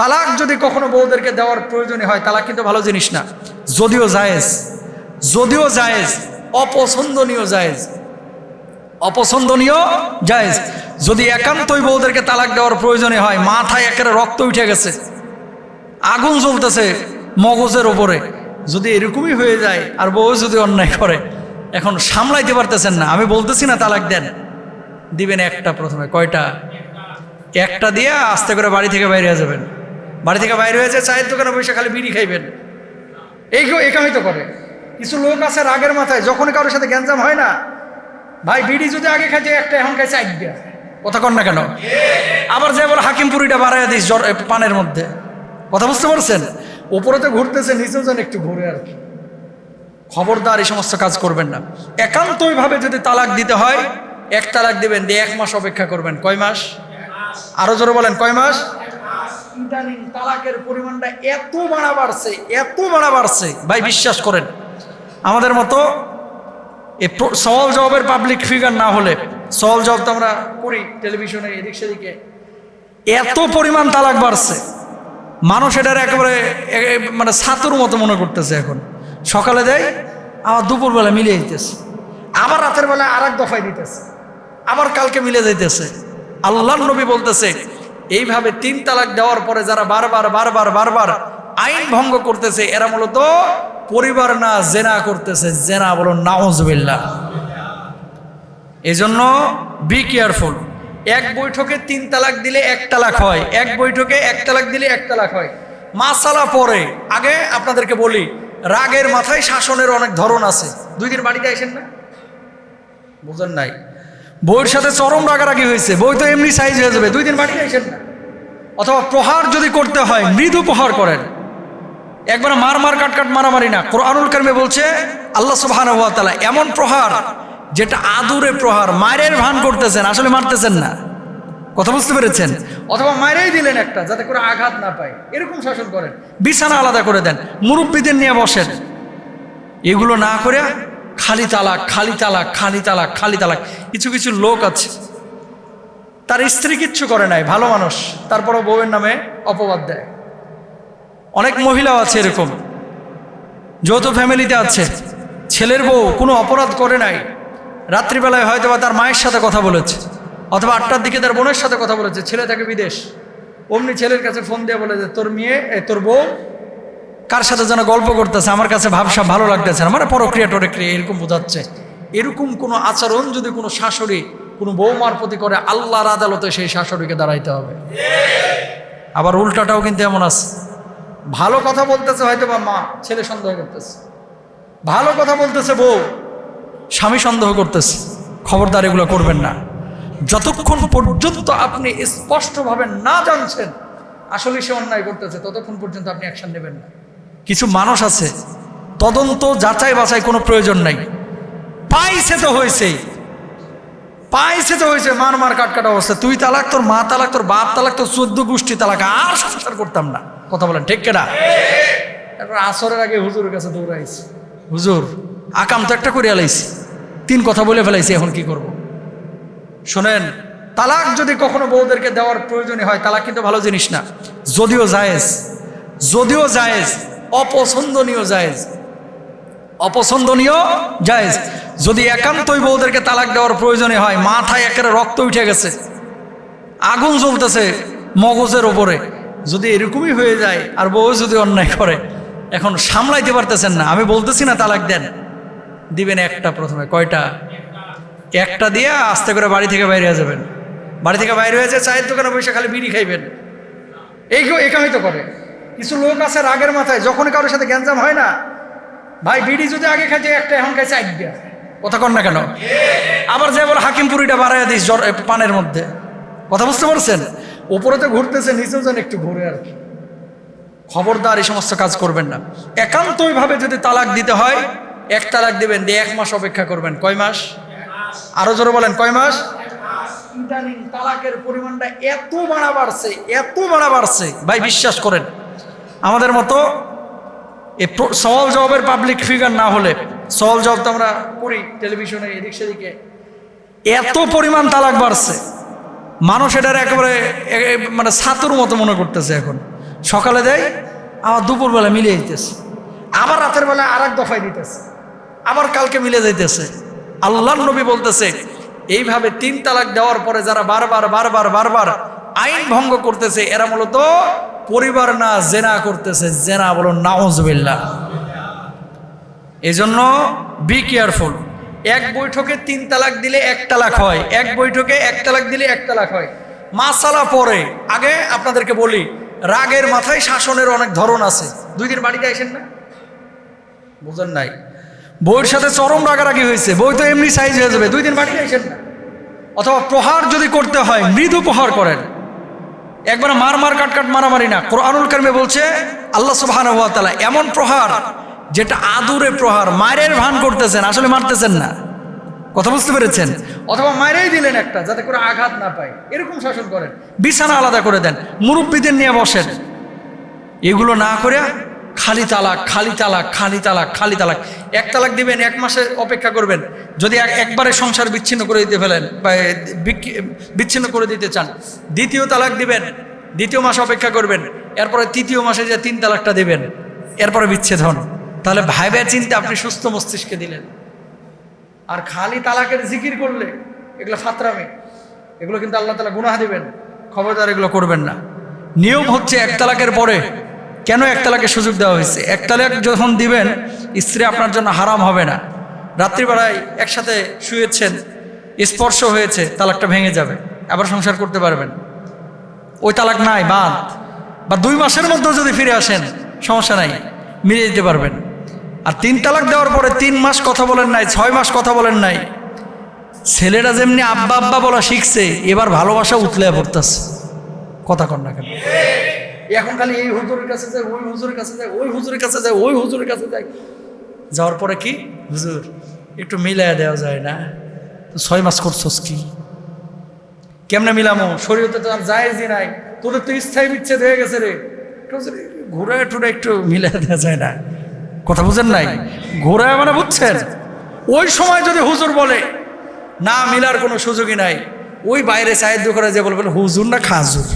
তালাক যদি কখনো বউদেরকে দেওয়ার প্রয়োজনীয় হয়, তালাক কিন্তু ভালো জিনিস না। যদিও জায়েজ যদিও জায়েজ, অপছন্দনীয় জায়েজ অপছন্দনীয় জায়েজ। যদি একান্তই বউদেরকে তালাক দেওয়ার প্রয়োজনীয় হয়, মাথায় একেবারে রক্ত উঠে গেছে, আগুন জ্বলতেছে মগজের ওপরে যদি এরকমই হয়ে যায়, আর বউ যদি অন্যায় করে, এখন সামলাইতে পারতেছেন না। আমি বলতেছি না তালাক দেন। দিবেন একটা প্রথমে, কয়টা? একটা দিয়ে আস্তে করে বাড়ি থেকে বাইরে যাবেন। বাড়ি থেকে বাইরে হয়ে যায়, চায়ের দোকানে বসে খালি বিড়ি খাইবেন। এই কেউ একামিত করে। কিছু লোক আছে রাগের মাথায় যখন কারোর সাথে গ্যাঞ্জাম হয় না, ভাই বিড়ি যদি আগে খাইছে একটা এখন খাইছে দিয়া কথা কর না কেন? আবার যে বলে হাকিমপুরিটা বাড়াইয়া দিস জ্বর পানের মধ্যে। কথা বুঝতে পারছেন? ওপরে তো ঘুরতেছে, নিচেও যেন একটু ঘুরে আর কি। খবরদার এই সমস্ত কাজ করবেন না। একান্তইভাবে যদি তালাক দিতে হয়, এক তালাক দিবেন, দিয়ে এক মাস অপেক্ষা করবেন। কয় মাস? আরও জোরে বলেন, কয় মাস? ইদানিং তালাকের পরিমাণটা এত বাড়া বাড়ছে, এত বাড়া বাড়ছে। ভাই, বিশ্বাস করেন, আমাদের মতো প্র- সওয়াল জবাবের পাবলিক ফিগার না হলে, সওয়াল জবাব তো আমরা করি টেলিভিশনে, এদিক সেদিকে। এত পরিমাণ তালাক বাড়ছে। মানুষ এটার একেবারে এ- এ- মানে ছাতুর মতো মনে করতেছে এখন। সকালে দেয়, আবার দুপুরবেলা মিলে যেতেছে আবার রাতের বেলা আর এক দফায় দিতেছে। আবার কালকে মিলে যাইতেছে আল্লাহ নবী বলতেছে এইভাবে তিন তালাক দেওয়ার পরে যারা বারবার বারবার বারবার আইন ভঙ্গ করতেছে, এরা মূলত পরিবার না, জেনা করতেছে। জেনা বলো নাউজবিল্লা এজন্য বি কেয়ারফুল এক বৈঠকে তিন তালাক দিলে এক তালাক হয়। এক বৈঠকে এক তালাক দিলে এক তালাক হয়। মাসালা পরে, আগে আপনাদেরকে বলি, রাগের মাথায় শাসনের অনেক ধরন আছে। দুই দিন বাড়িতে আসেন না? বুঝেন নাই। বইয়ের সাথে চরম রাগারাগি হয়েছে। বই তো এমনি সাইজ হয়ে যাবে। দুই দিন বাড়িতে আসেন অথবা প্রহার যদি করতে হয়, মৃদু প্রহার করেন। একবার মার মার কাট কাট মারামারি না। কোরআনুল কারিমে বলছে, আল্লাহ তাআলা এমন প্রহার, যেটা আদুরে প্রহার, মায়ের ভান করতেছেন, আসলে মারতেছেন না। কথা বুঝতে পেরেছেন? অথবা মায়েরই দিলেন একটা, যাতে করে আঘাত না পায়। এরকম শাসন করেন। বিছানা আলাদা করে দেন। মুরব্বীদের নিয়ে বসেন। এগুলো না করে খালি তালাক খালি তালাক খালি তালাক খালি তালাক। কিছু কিছু লোক আছে। তার স্ত্রী কিচ্ছু করে নাই, ভালো মানুষ। তারপরও বউয়ের নামে অপবাদ দেয়। অনেক মহিলাও আছে এরকম। যৌথ ফ্যামিলিতে আছে। ছেলের বউ কোনো অপরাধ করে নাই। রাত্রিবেলায় হয়তো বা তার মায়ের সাথে কথা বলেছে। অথবা আটটার দিকে তার বোনের সাথে কথা বলেছে। ছেলে থাকে বিদেশ। অমনি ছেলের কাছে ফোন দিয়ে বলে যে, তোর মেয়ে তোর বউ কার সাথে যেন গল্প করতেছে, আমার কাছে ভাবসা ভালো লাগতেছে না। মানে পরক্রিয়া টরক্রিয়া এরকম বোঝাচ্ছে। এরকম কোনো আচরণ যদি কোনো শাশুড়ি কোনো বৌমার প্রতি করে, আল্লাহর আদালতে সেই শাশুড়িকে দাঁড়াইতে হবে। আবার উল্টাটাও কিন্তু এমন আছে। ভালো কথা বলতেছে, হয়তো বা মা ছেলে সন্দেহ করতেছে। ভালো কথা বলতেছে বউ, স্বামী সন্দেহ করতেছে। খবরদার এগুলো করবেন না। যতক্ষণ পর্যন্ত আপনি স্পষ্টভাবে না জানছেন, আসলে সে অন্যায় করতেছে, ততক্ষণ পর্যন্ত আপনি অ্যাকশন নেবেন না। কিছু মানুষ আছে, তদন্ত, যাচাই বাছাই কোনো প্রয়োজন নাই। পাইছে তো হয়েছেই পাইছে তো হয়েছে, মার মার কাট কাটা অবস্থা। তুই তালাক, তোর মা তালাক, তোর বাপ তালাক, তোর চোদ্দ গোষ্ঠী তালাক, আর সংসার করতাম না। কথা বলেন, ঠিক কেনা? আসরের আগে হুজুরের কাছে দৌড়াইছি। হুজুর, আকাম তো একটা করিয়া লাইছি। তিন কথা বলে ফেলাইছি, এখন কি করব। শোনেন, তালাক যদি কখনো বউদেরকে দেওয়ার প্রয়োজনীয় হয়, তালাক কিন্তু ভালো জিনিস না। যদিও জায়েজ যদিও জায়েজ অপছন্দনীয় জায়েজ। অপছন্দনীয় জায়েজ। যদি একান্তই বউদেরকে তালাক দেওয়ার প্রয়োজনে হয়, মাথায় একেবারে রক্ত উঠে গেছে, আগুন জ্বলতেছে মগজের ওপরে যদি এরকমই হয়ে যায়, আর বউ যদি অন্যায় করে, এখন সামলাইতে পারতেছেন না, আমি বলতেছি না তালাক দেন। দিবেন একটা প্রথমে, কয়টা? একটা দিয়ে আস্তে করে বাড়ি থেকে বাইরে যাবেন। বাড়ি থেকে বাইরে হয়ে যায় চায়ের দোকানে বসে খালি বিড়ি খাইবেন। এই কেউ একামিত করে। কিছু লোক আছে রাগের মাথায় যখন কারোর সাথে গ্যাঞ্জাম হয় না, ভাই, বিড়ি যদি আগে খাইছে একটা এখন খাইছে দিয়া কথা কর না কেন? আবার যে বলে হাকিমপুরিটা বাড়াইয়া দিস জ্বর পানের মধ্যে। কথা বুঝতে পারছেন? উপরে তো ঘুরতেছে নিচেও যেন একটু ঘুরে আর কি। খবরদার এই সমস্ত কাজ করবেন না। একান্তইভাবে যদি তালাক দিতে হয়, এক তালাক দিবেন, দিয়ে এক মাস অপেক্ষা করবেন। কয় মাস? আরও জোরে বলেন, কয় মাস? ইদানিং তালাকের পরিমাণটা এত বাড়া বাড়ছে, এত বাড়া বাড়ছে। ভাই, বিশ্বাস করেন। আমাদের মতো এ সওয়াল জবাবের পাবলিক ফিগার না হলে, সওয়াল জবাব তো আমরা করি টেলিভিশনে, এদিক সেদিকে। এত পরিমাণ তালাক বাড়ছে। মানুষ এটার একেবারে মানে ছাতুর মতো মনে করতেছে এখন। সকালে দেয়, আবার দুপুরবেলা মিলে যেতেছে আবার রাতের বেলা আর এক দফায় দিতেছে। আবার কালকে মিলে যাইতেছে। আল্লাহ নবী বলতেছে, এইভাবে তিন তালাক দেওয়ার পরে যারা বারবার বারবার বারবার আইন ভঙ্গ করতেছে, এরা মূলত পরিবার না জেনা করতেছে, জেনা বলো নাওজবিল্লা এই জন্য বি কেয়ারফুল এক বৈঠকে তিন তালাক দিলে এক তালাক হয়, এক বৈঠকে এক তালাক দিলে এক তালাক হয়। মাসালা পরে, আগে আপনাদেরকে বলি, রাগের মাথায় শাসনের অনেক ধরন আছে। দুই দিন বাড়িতে আসেন না? বুঝেন নাই। বইয়ের সাথে চরম রাগারাগি হয়েছে বই তো এমনি সাইজ হয়ে যাবে, দুই দিন বাড়িতে আসেন না। অথবা প্রহার যদি করতে হয়, মৃদু প্রহার করেন। একবার মার মার কাট কাট মারামারি না। কোরআনুল কারিমে বলছে, আল্লাহ তাআলা এমন প্রহার যেটা আদুরে প্রহার, মায়ের ভান করতেছেন, আসলে মারতেছেন না। কথা বুঝতে পেরেছেন? অথবা মায়েরই দিলেন একটা, যাতে করে আঘাত না পায়। এরকম শাসন করেন। বিছানা আলাদা করে দেন, মুরব্বীদের নিয়ে বসেন। এগুলো না করে খালি তালাক খালি তালাক খালি তালাক খালি তালাক। এক তালাক দিবেন, এক মাসে অপেক্ষা করবেন। যদি এক- একবারে সংসার বিচ্ছিন্ন করে দিতে ফেলেন, বা বিচ্ছিন্ন করে দিতে চান, দ্বিতীয় তালাক দিবেন, দ্বিতীয় মাস অপেক্ষা করবেন, এরপরে তৃতীয় মাসে যে তিন তালাকটা দিবেন, এরপরে বিচ্ছেদ হন। তাহলে ভাই ভাইবের চিন্তা আপনি সুস্থ মস্তিষ্কে দিলেন। আর খালি তালাকের জিকির করলে, এগুলো ফাতরামি, এগুলো কিন্তু আল্লাহ তালা গুনাহ দিবেন, খবরদার এগুলো করবেন না। নিয়ম হচ্ছে এক তালাকের পরে কেন এক তালাকের সুযোগ দেওয়া হয়েছে? এক তালাক যখন দিবেন, স্ত্রী আপনার জন্য হারাম হবে না। রাত্রিবেলায় একসাথে শুয়েছেন, স্পর্শ হয়েছে, তালাকটা ভেঙে যাবে, আবার সংসার করতে পারবেন। ওই তালাক নাই, বাদ। বা দুই মাসের মধ্যে যদি ফিরে আসেন, সমস্যা নাই, মিলিয়ে দিতে পারবেন। আর তিন তালাক দেওয়ার পরে তিন মাস কথা বলেন নাই, ছয় মাস কথা বলেন নাই। ছেলেরা যেমনি আব্বা আব্বা বলা শিখছে, এবার ভালোবাসা উতলে পড়তেছে। কথা না কেন? এখন খালি এই হুজুরের কাছে যায় ওই হুজুরের কাছে যায় ওই হুজুরের কাছে যায় ওই হুজুরের কাছে যায় যাওয়ার পরে কি? হুজুর, একটু মিলাইয়া দেওয়া যায় না। তো ছয় মাস করছস কি? কেমনে মিলামো? শরীরতে তো আর যায় যে নাই। তোদের তো স্থায়ী বিচ্ছেদ হয়ে গেছে রে। ঘুরে টুরে একটু মিলাই দেওয়া যায় না। কথা বুঝেন নাই? ঘোরা মানে বুঝছেন? ওই সময় যদি হুজুর বলে, না, মিলার কোনো সুযোগই নাই। ওই বাইরে সাহায্য করে যে বলবেন, হুজুর না খাজুর?